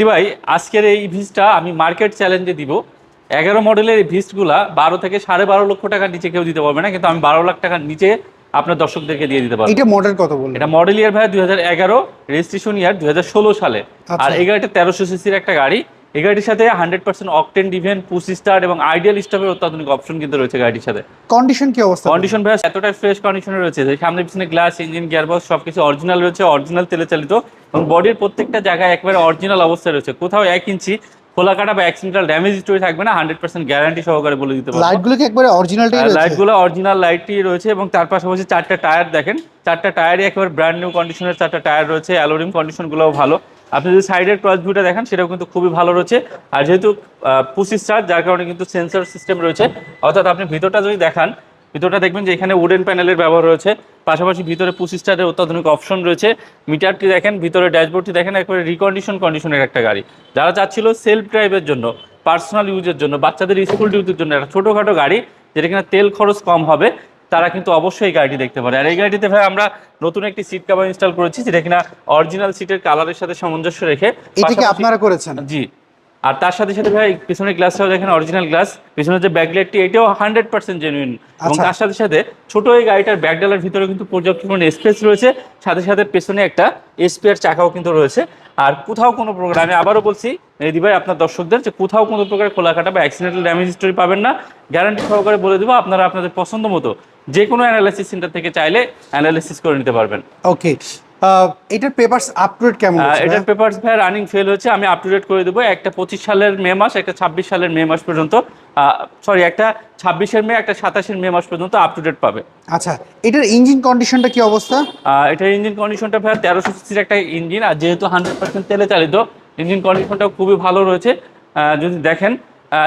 দি ভাই আজকের এই ভিস্টটা আমি মার্কেট চ্যালেঞ্জে দিব। এগারো মডেলের এই ভিস্টগুলা বারো থেকে সাড়ে বারো লক্ষ টাকার নিচে কেউ দিতে পারবে না কিন্তু আমি বারো লাখ টাকার নিচে আপনার দর্শকদেরকে দিয়ে দিতে পারব। এটা মডেল কত বলব এটা মডেল ইয়ার ভাই দুই হাজার এগারো রেজিস্ট্রেশন ইয়ার দুই হাজার ষোলো সালে। আচ্ছা। আর এই গাড়িটা তেরোশো সিসির একটা গাড়ি। এই গাড়ির সাথে হান্ড্রেড পার্সেন্ট অকটেন ডিভেন পুসি স্টার্ট এবং আইডিয়াল স্টপের অত্যাধুনিক অপশন কিন্তু রয়েছে গাড়ির সাথে। কন্ডিশন কি অবস্থা? কন্ডিশন ভাই এতটাই ফ্রেশ কন্ডিশনে রয়েছে সামনে পিছনে গ্লাস ইঞ্জিন গিয়ারবক্স সবকিছু অরিজিনাল রয়েছে অরিজিনাল তেলে চালিত এবং বডির প্রত্যেকটা জায়গায় একবারে অরিজিনাল অবস্থায় রয়েছে। কোথাও এক ইঞ্চি খোলা কাটা বা অ্যাক্সিডেন্টাল ড্যামেজ হিস্টোরি থাকবে না হান্ড্রেড পার্সেন্ট গ্যারান্টি সহকারে বলে দিতে পারব। লাইটগুলো কি একবারে অরিজিনালটাই রয়েছে? লাইটগুলো অরিজিনাল লাইটই রয়েছে এবং তার পাশাপাশি চারটা টায়ার দেখেন চারটা টায়ারই একেবারে ব্র্যান্ড নিউ কন্ডিশনের চারটা টায়ার রয়েছে অ্যালোরিম কন্ডিশনগুলোও ভালো। আপনি যদি সাইডের ক্রস ভিউটা দেখেন, সেটাও কিন্তু খুবই ভালো রয়েছে। আর যেহেতু পুসি স্টার যার কারণে কিন্তু সেন্সর সিস্টেম রয়েছে, অর্থাৎ আপনি ভিতরটা যদি দেখান, ভিতরটা দেখবেন যে এখানে উডেন প্যানেলের ব্যবহার রয়েছে। পাশাপাশি ভিতরে পুসি স্টারের অত্যাধুনিক অপশন রয়েছে। মিটারটি দেখেন, ভিতরে ড্যাশবোর্ডটি দেখেন, একবারে রিকন্ডিশন কন্ডিশনের একটা গাড়ি। যারা চাচ্ছিল সেলফ ড্রাইভের জন্য পার্সোনাল ইউজের জন্য, বাচ্চাদের স্কুল ডিউটির জন্য, একটা ছোটোখাটো গাড়ি, যেটা কিনা তেল খরচ কম হবে তারা কিন্তু অবশ্যই এই গাড়িটি দেখতে পারে। আর এই গাড়িটিতে ভাই আমরা নতুন একটি সিট কভার ইনস্টল করেছি যেটা কিনা অরিজিনাল সিটের কালারের সাথে সামঞ্জস্য রেখে এটা কি পাশাপাশি- আপনারা করেছেন। জি। আর তার সাথে সাথে ভাই পিছনের গ্লাসটাও দেখেন অরিজিনাল গ্লাস পিছনের যে ব্যাকলাইটটি এটাও হান্ড্রেড পার্সেন্ট জেনুইন এবং। তার সাথে সাথে ছোট এই গাড়িটার ব্যাকডালার ভিতরে কিন্তু পর্যাপ্ত পরিমাণে স্পেস রয়েছে। সাথে সাথে পেছনে একটা এসপিআর চাকাও কিন্তু রয়েছে। আর কোথাও কোনো প্রকার আমি আবারও বলছি মেহেদি ভাই আপনার দর্শকদের যে কোথাও কোনো প্রকার খোলা কাটা বা অ্যাক্সিডেন্টাল ড্যামেজ হিস্টোরি পাবেন না। গ্যারান্টি সহকারে বলে দেবো আপনারা আপনাদের পছন্দ মতো যে কোনো অ্যানালাইসিস সেন্টার থেকে চাইলে অ্যানালাইসিস করে নিতে পারবেন। ওকে এটার পেপারস আপ টু কেমন আছে এটার পেপারস ভাই রানিং ফেল হচ্ছে আমি আপ টু ডেট করে দেবো। একটা পঁচিশ সালের মে মাস একটা ছাব্বিশ সালের মে মাস পর্যন্ত। সরি একটা ছাব্বিশের মে একটা সাতাশের মে মাস পর্যন্ত আপ টু ডেট পাবে। আচ্ছা এটার ইঞ্জিন কন্ডিশনটা কি অবস্থা? এটার ইঞ্জিন কন্ডিশনটা ভাই তেরোশো সিসির একটা ইঞ্জিন আর যেহেতু হান্ড্রেড পার্সেন্ট তেলে চালিত ইঞ্জিন কন্ডিশনটাও খুবই ভালো রয়েছে। যদি দেখেন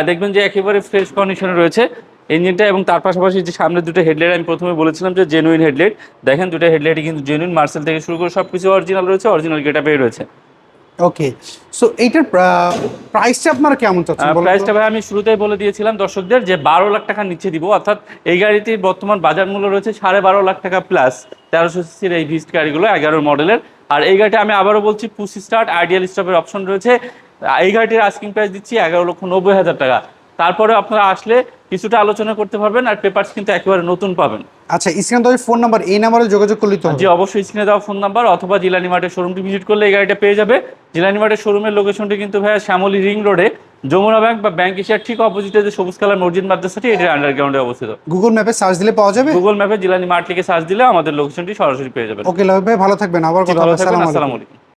দেখবেন যে একেবারে ফ্রেশ কন্ডিশনে রয়েছে। ইঞ্জিনটা এবং তার পাশাপাশি যে সামনে দুটো হেডলাইট আমি প্রথমে বলেছিলাম যে জেনুইন হেডলাইট দেখেন দুটো হেডলাইটই কিন্তু জেনুইন মার্সেল থেকে শুরু করে সব কিছু অরিজিনাল রয়েছে অরিজিনাল গেটাপে রয়েছে ওকে সো এইটার প্রাইসটা আপনারা কেমন চাচ্ছেন প্রাইসটা ভাই আমি শুরুতেই বলে দিয়েছিলাম দর্শকদের যে বারো লাখ টাকা নিচে দিব। অর্থাৎ এই গাড়িটির বর্তমান বাজার মূল্য রয়েছে সাড়ে বারো লাখ টাকা প্লাস তেরোশো সিসির এই ভিস্ট গাড়িগুলো এগারো মডেলের আর এই গাড়িটা আমি আবারও বলছি পুসি স্টার্ট আইডিয়াল স্টপের অপশন রয়েছে। এই গাড়িটির আস্কিং প্রাইস দিচ্ছি এগারো লক্ষ নব্বই হাজার টাকা। তারপরে আপনারা আসলে কিছুটা আলোচনা করতে পারবেন আর পেপারস কিন্তু একেবারে নতুন পাবেন। আচ্ছা স্ক্রিন তো ফোন নাম্বার এই নাম্বারে যোগাযোগ করলেই তো জি অবশ্যই স্ক্রিনে দেওয়া ফোন নাম্বার অথবা জিলানি মার্টের শোরুমটি ভিজিট করলে এই গাড়িটা পেয়ে যাবে। জিলানি মার্টের শোরুমের লোকেশনটি কিন্তু ভাইয়া শ্যামলী রিং রোডে যমুনা ব্যাংক বা ব্যাংক এশিয়ার ঠিক অপোজিটে যে সবুজ কালার মসজিদ মাদ্রাসাটি এটির আন্ডারগ্রাউন্ডে অবস্থিত। গুগল ম্যাপে সার্চ দিলে পাওয়া যাবে? গুগল ম্যাপে জিলানি মার্ট লিখে সার্চ দিলে আমাদের লোকেশনটি সরাসরি পেয়ে যাবেন। ওকে লাভ ভাই ভালো থাকবেন। আবার কথা হবে। আসসালামু আলাইকুম।